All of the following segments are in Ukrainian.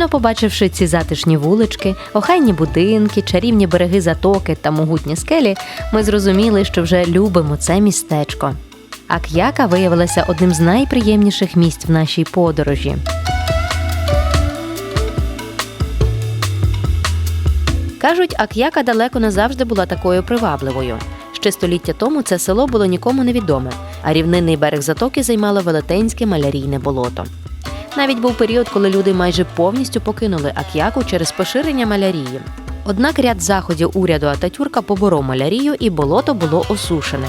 Щойно побачивши ці затишні вулички, охайні будинки, чарівні береги затоки та могутні скелі, ми зрозуміли, що вже любимо це містечко. Ак'яка виявилася одним з найприємніших місць в нашій подорожі. Кажуть, Ак'яка далеко не завжди була такою привабливою. Ще століття тому це село було нікому невідоме, а рівнинний берег затоки займало велетенське малярійне болото. Навіть був період, коли люди майже повністю покинули Ак'яку через поширення малярії. Однак ряд заходів уряду Ататюрка поборов малярію і болото було осушене.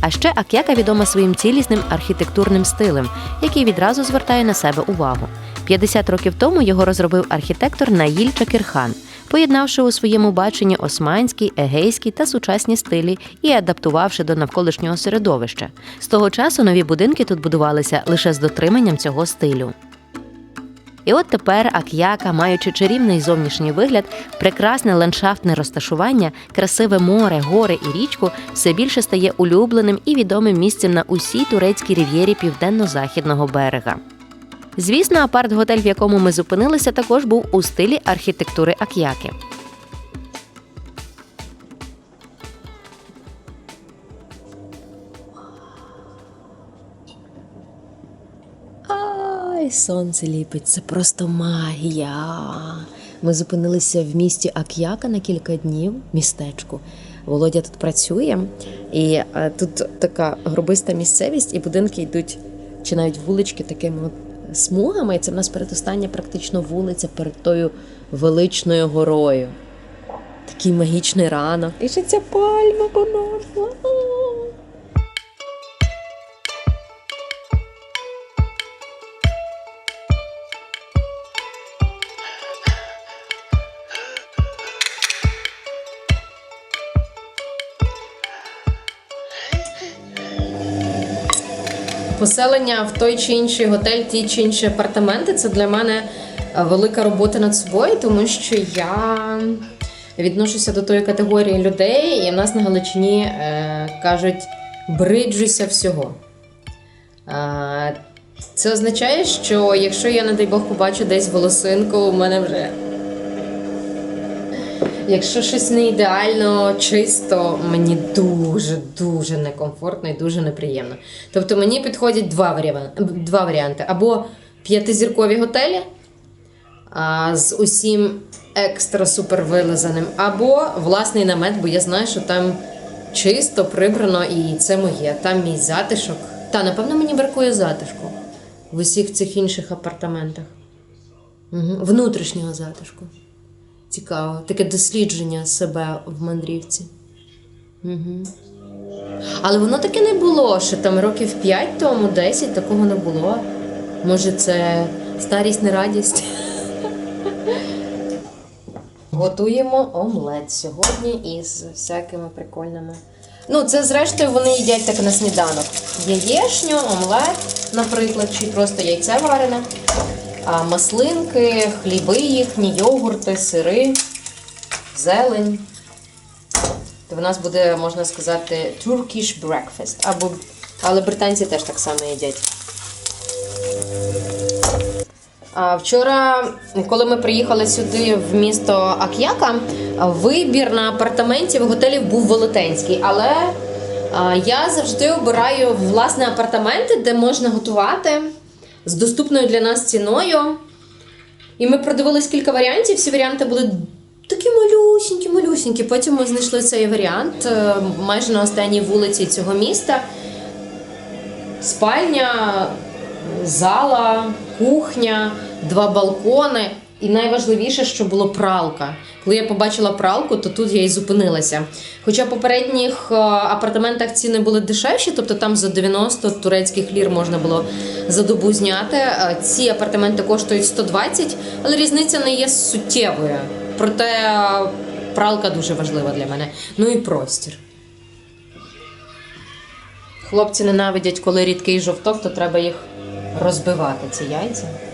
А ще Ак'яка відома своїм цілісним архітектурним стилем, який відразу звертає на себе увагу. 50 років тому його розробив архітектор Наїль Чакірхан, поєднавши у своєму баченні османський, егейський та сучасні стилі і адаптувавши до навколишнього середовища. З того часу нові будинки тут будувалися лише з дотриманням цього стилю. І от тепер Ак'яка, маючи чарівний зовнішній вигляд, прекрасне ландшафтне розташування, красиве море, гори і річку все більше стає улюбленим і відомим місцем на усій турецькій рів'єрі південно-західного берега. Звісно, апарт-готель, в якому ми зупинилися, також був у стилі архітектури Ак'яки. Ай, сонце ліпить, це просто магія. Ми зупинилися в місті Ак'яка на кілька днів, містечку. Володя тут працює, і е, тут така грубиста місцевість, і будинки йдуть, чи навіть вулички такими смугами. І це в нас передостання практично вулиця перед тою величною горою. Такий магічний ранок. І ще ця пальма поносила. Поселення в той чи інший готель, ті чи інші апартаменти це для мене е, велика робота над собою, тому що я відношуся до тої категорії людей, і в нас на Галичині е, кажуть бриджуся всього. Е, це означає, що якщо я, не дай Бог, побачу десь волосинку, у мене вже. Якщо щось не ідеально чисто, мені дуже дуже некомфортно і дуже неприємно. Тобто мені підходять два варіанти, два варіанти: або п'ятизіркові готелі а, з усім екстра супер вилизаним, або власний намет, бо я знаю, що там чисто прибрано і це моє. Там мій затишок. Та напевно мені бракує затишку в усіх цих інших апартаментах. Угу. Внутрішнього затишку. Цікаво, таке дослідження себе в мандрівці. Угу. Але воно таке не було, що там років 5 тому, 10 такого не було. Може, це старість не радість. Готуємо омлет сьогодні із всякими прикольними. Ну, це зрештою вони їдять так на сніданок. Яєшню, омлет, наприклад, чи просто яйце варене маслинки, хліби їхні, йогурти, сири, зелень. То в нас буде, можна сказати, Turkish breakfast. Або, але британці теж так само їдять. Вчора, коли ми приїхали сюди в місто Ак'яка, вибір на апартаментів готелів був велетенський. Але я завжди обираю власне апартаменти, де можна готувати з доступною для нас ціною. І ми продивились кілька варіантів. Всі варіанти були такі малюсінькі. Потім ми знайшли цей варіант е, майже на останній вулиці цього міста. Спальня, зала, кухня, два балкони. І найважливіше, що було пралка. Коли я побачила пралку, то тут я і зупинилася. Хоча в попередніх е, апартаментах ціни були дешевші, тобто там за 90 турецьких лір можна було за добу зняти. Е, Ці апартаменти коштують 120, але різниця не є суттєвою. Проте е, пралка дуже важлива для мене. Ну і простір. Хлопці ненавидять, коли рідкий жовток, то треба їх розбивати, ці яйця.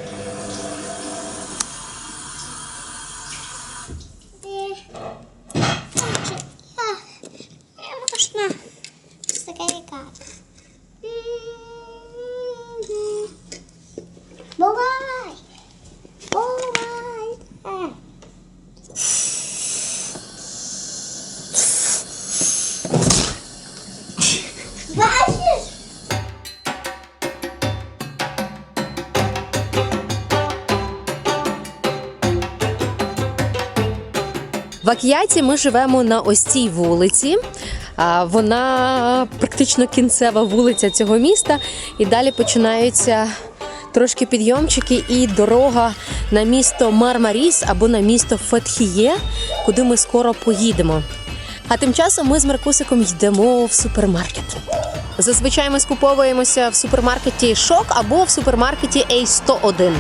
В ми живемо на ось цій вулиці. Вона практично кінцева вулиця цього міста. І далі починаються трошки підйомчики і дорога на місто Мармаріс або на місто Фетхіє, куди ми скоро поїдемо. А тим часом ми з Маркусиком йдемо в супермаркет. Зазвичай ми скуповуємося в супермаркеті Шок або в супермаркеті A101.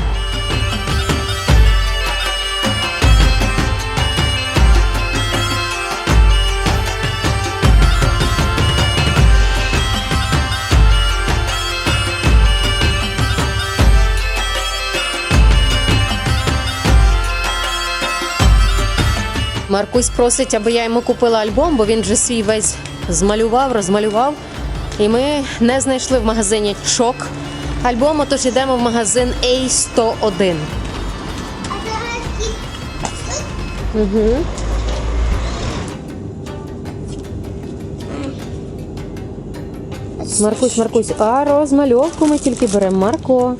Маркусь просить, аби я йому купила альбом, бо він вже свій весь змалював, розмалював. І ми не знайшли в магазині шок альбому, тож йдемо в магазин A101. Угу. Маркусь, Маркусь, а розмальовку ми тільки беремо. Марко.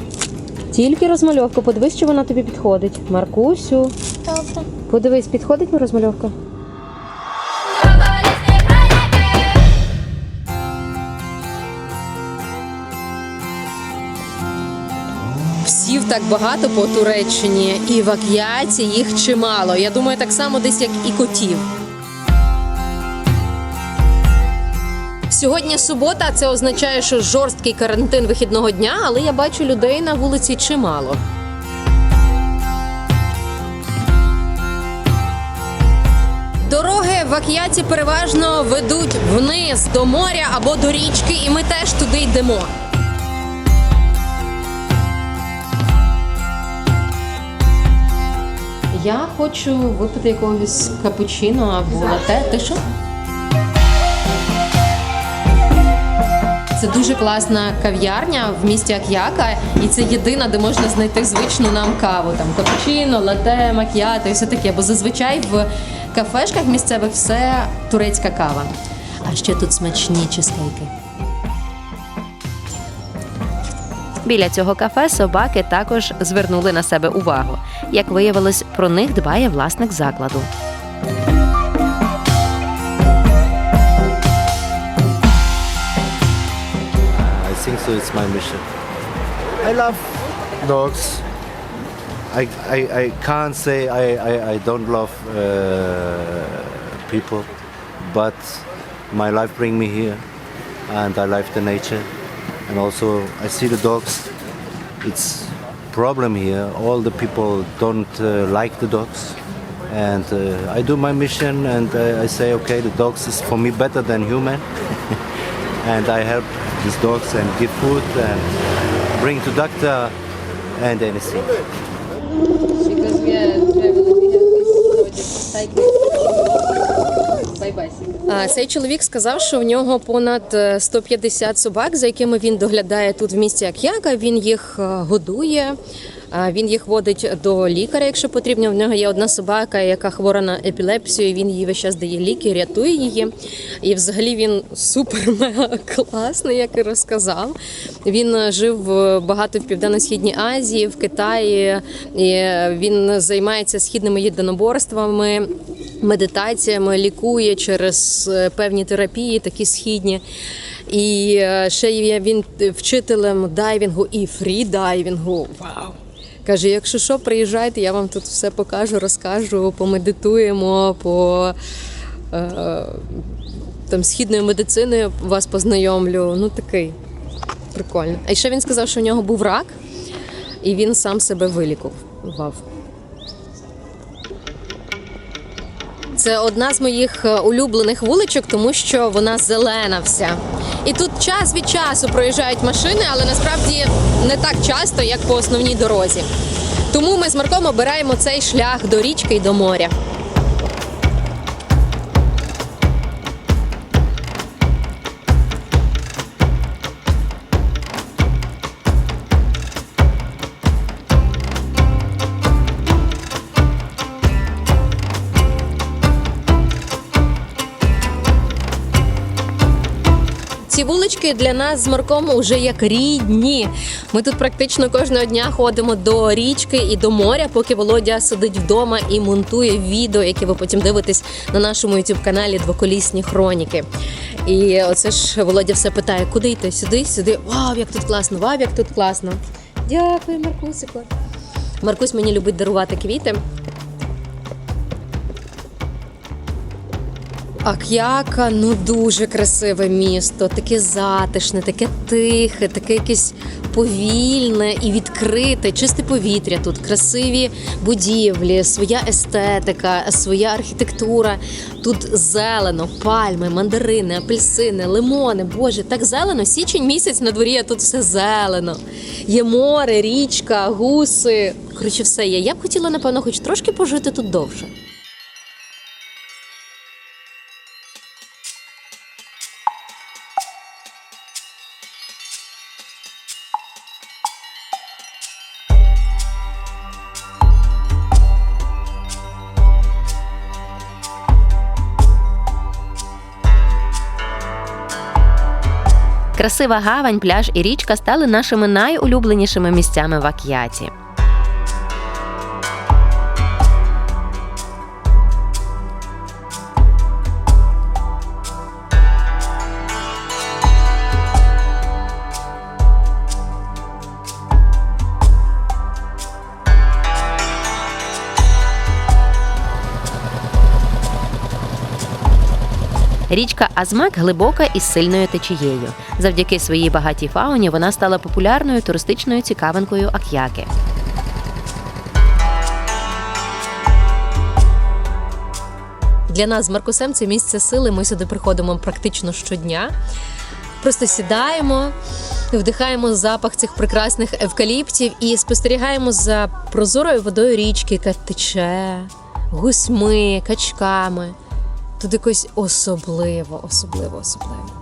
Тільки розмальовку. Подивись, чи вона тобі підходить. Маркусю. Добре. Подивись, підходить розмальовка? Псів так багато по Туреччині, і в Ак'яті їх чимало. Я думаю, так само десь як і котів. Сьогодні субота, це означає, що жорсткий карантин вихідного дня, але я бачу людей на вулиці чимало. В Ак'яті переважно ведуть вниз до моря або до річки, і ми теж туди йдемо. Я хочу випити якогось капучино або лате. Ти що? Це дуже класна кав'ярня в місті Ак'яка, і це єдина, де можна знайти звичну нам каву. Там капучино, лате, макіато і все таке. Бо зазвичай в кафешках місцевих все турецька кава. А ще тут смачні чизкейки. Біля цього кафе собаки також звернули на себе увагу. Як виявилось, про них дбає власник закладу. I think so. It's my mission. I love dogs. I, I, I can't say I, I, I don't love uh, people, but my life bring me here, and I love the nature, and also I see the dogs. It's problem here. All the people don't uh, like the dogs, and uh, I do my mission, and I say, okay, the dogs is for me better than human. and I help these dogs and give food and bring to doctor and anything. А, Цей чоловік сказав, що в нього понад е, 150 собак, за якими він доглядає тут в місті Ак'яка. Він їх е, годує. Він їх водить до лікаря, якщо потрібно. В нього є одна собака, яка хвора на епілепсію. Він їй весь час дає ліки, рятує її. І взагалі він супер мега класний, як і розказав. Він жив багато в південно-східній Азії, в Китаї. І він займається східними єдиноборствами медитаціями, лікує через е, певні терапії, такі східні. І е, ще є він вчителем дайвінгу і фрідайвінгу. Вау! Каже, якщо що, приїжджайте, я вам тут все покажу, розкажу, помедитуємо, по е, там східною медициною вас познайомлю. Ну такий прикольно. А ще він сказав, що у нього був рак, і він сам себе вилікував. Це одна з моїх е, улюблених вуличок, тому що вона зелена вся. І тут час від часу проїжджають машини, але насправді не так часто, як по основній дорозі. Тому ми з Марком обираємо цей шлях до річки і до моря. Ці для нас з Марком уже як рідні. Ми тут практично кожного дня ходимо до річки і до моря, поки Володя сидить вдома і монтує відео, яке ви потім дивитесь на нашому youtube каналі Двоколісні хроніки. І оце ж Володя все питає, куди йти? Сюди, сюди. Вау, як тут класно, вау, як тут класно. Дякую, Маркусико. Маркусь мені любить дарувати квіти. Ак'яка, ну дуже красиве місто, таке затишне, таке тихе, таке якесь повільне і відкрите, чисте повітря тут, красиві будівлі, своя естетика, своя архітектура. Тут зелено, пальми, мандарини, апельсини, лимони. Боже, так зелено. Січень місяць на дворі, а тут все зелено. Є море, річка, гуси. Коротше, все є. Я б хотіла, напевно, хоч трошки пожити тут довше. Красива гавань, пляж і річка стали нашими найулюбленішими місцями в Ак'яті. Річка Азмак глибока і сильною течією. Завдяки своїй багатій фауні вона стала популярною туристичною цікавинкою Ак'яки. Для нас з Маркусем це місце сили. Ми сюди приходимо практично щодня. Просто сідаємо, вдихаємо запах цих прекрасних евкаліптів і спостерігаємо за прозорою водою річки, яка тече, гусьми, качками. Тут якось особливо, особливо, особливо.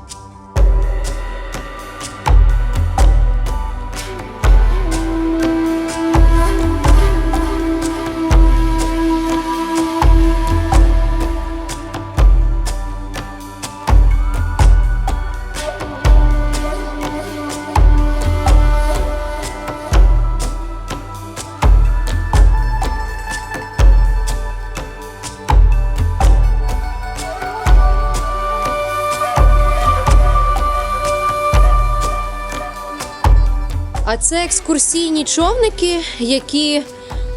А це екскурсійні човники, які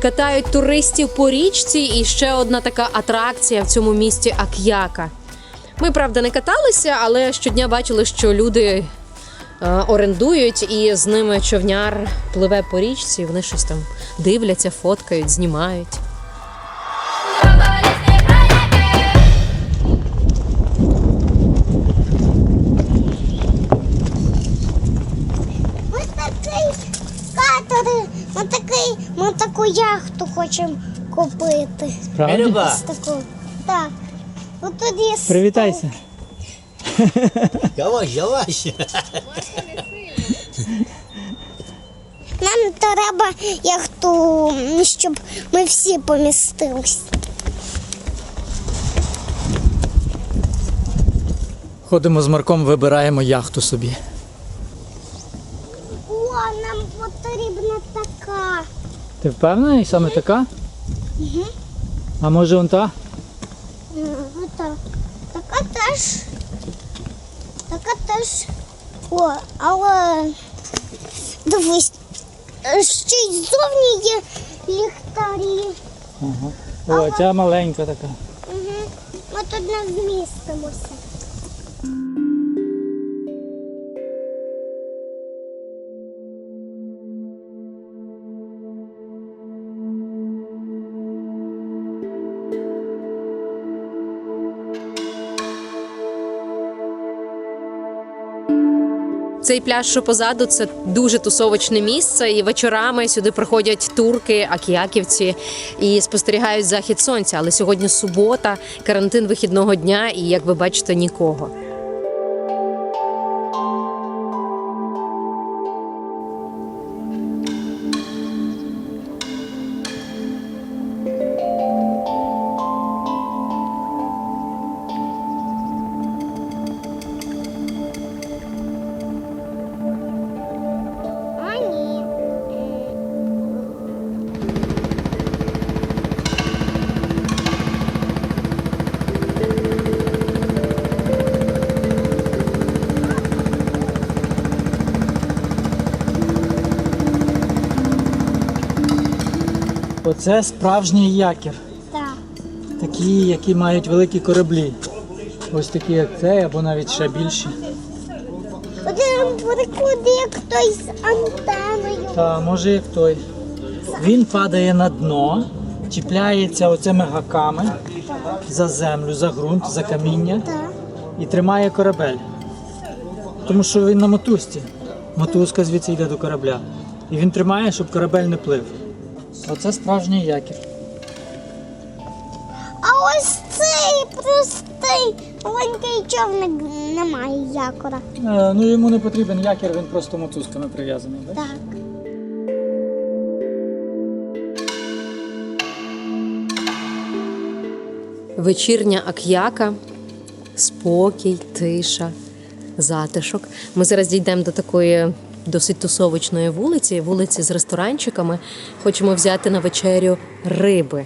катають туристів по річці. І ще одна така атракція в цьому місті Ак'яка. Ми, правда, не каталися, але щодня бачили, що люди е, орендують, і з ними човняр пливе по річці. Вони щось там дивляться, фоткають, знімають. Хочемо купити. Merhaba. Ось таку. Так. От тут є стол. Привітайся. Yavaş yavaş. Нам треба яхту, щоб ми всі помістились. Ходимо з Марком, вибираємо яхту собі. О, нам потрібна така. Ти впевнений, саме така? Угу. А може он та? Ота. Така теж. Така теж. О, але дивись, ще й ззовні є ліхтарі. О, ця маленька така. Угу. Ми тут не вмістимося. Цей пляж, що позаду, це дуже тусовочне місце. І вечорами сюди приходять турки, акіяківці і спостерігають захід сонця. Але сьогодні субота, карантин вихідного дня, і як ви бачите, нікого. Оце справжній якір. Так. Такі, які мають великі кораблі. Ось такі, як цей, або навіть ще більші. Один прикуди, як той з антеною. Та може як той. Він падає на дно, чіпляється оцими гаками за землю, за ґрунт, за каміння Так. і тримає корабель. Тому що він на мотузці. Мотузка звідси йде до корабля. І він тримає, щоб корабель не плив. Оце справжній якір. А ось цей простий маленький човник не має якора. Е, ну йому не потрібен якір, він просто мотузками прив'язаний. Так. Вечірня ак'яка, спокій, тиша, затишок. Ми зараз дійдемо до такої досить тусовочної вулиці, вулиці з ресторанчиками. Хочемо взяти на вечерю риби.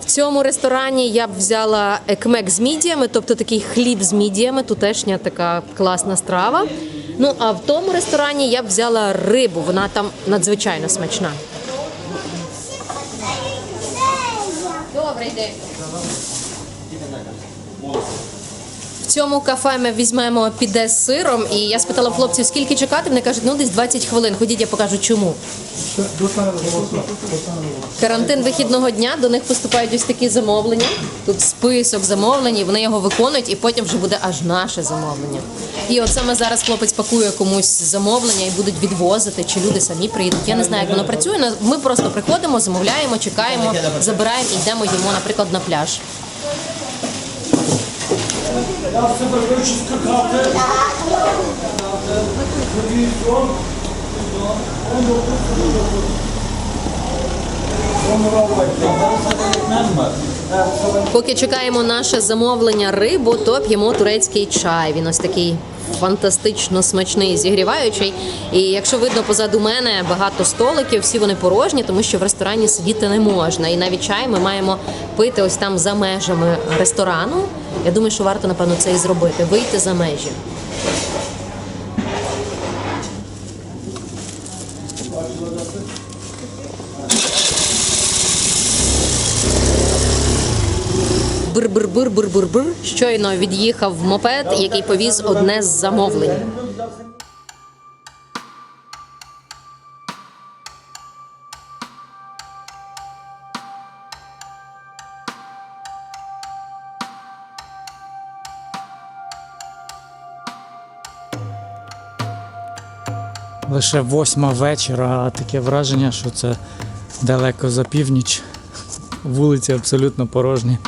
В цьому ресторані я б взяла екмек з мідіями, тобто такий хліб з мідіями, тутешня така класна страва. Ну а в тому ресторані я б взяла рибу, вона там надзвичайно смачна. 네. В цьому кафе ми візьмемо піде з сиром, і я спитала хлопців, скільки чекати. Вони кажуть, ну десь 20 хвилин. Ходіть, я покажу чому. Карантин вихідного дня до них поступають ось такі замовлення. Тут список замовлень, і вони його виконують, і потім вже буде аж наше замовлення. І от саме зараз хлопець пакує комусь замовлення і будуть відвозити, чи люди самі приїдуть. Я не знаю, як воно працює. Ми просто приходимо, замовляємо, чекаємо, забираємо і йдемо їмо, наприклад, на пляж. Поки чекаємо наше замовлення рибу, то п'ємо турецький чай. Він ось такий фантастично смачний, зігріваючий. І якщо видно позаду мене багато столиків, всі вони порожні, тому що в ресторані сидіти не можна. І навіть чай ми маємо пити ось там за межами ресторану. Я думаю, що варто напевно це і зробити вийти за межі. Бир-бир-бир-бир-бир-бир. Щойно від'їхав мопед, який повіз одне з замовлень. Лише восьма вечора, а таке враження, що це далеко за північ. Вулиці абсолютно порожні.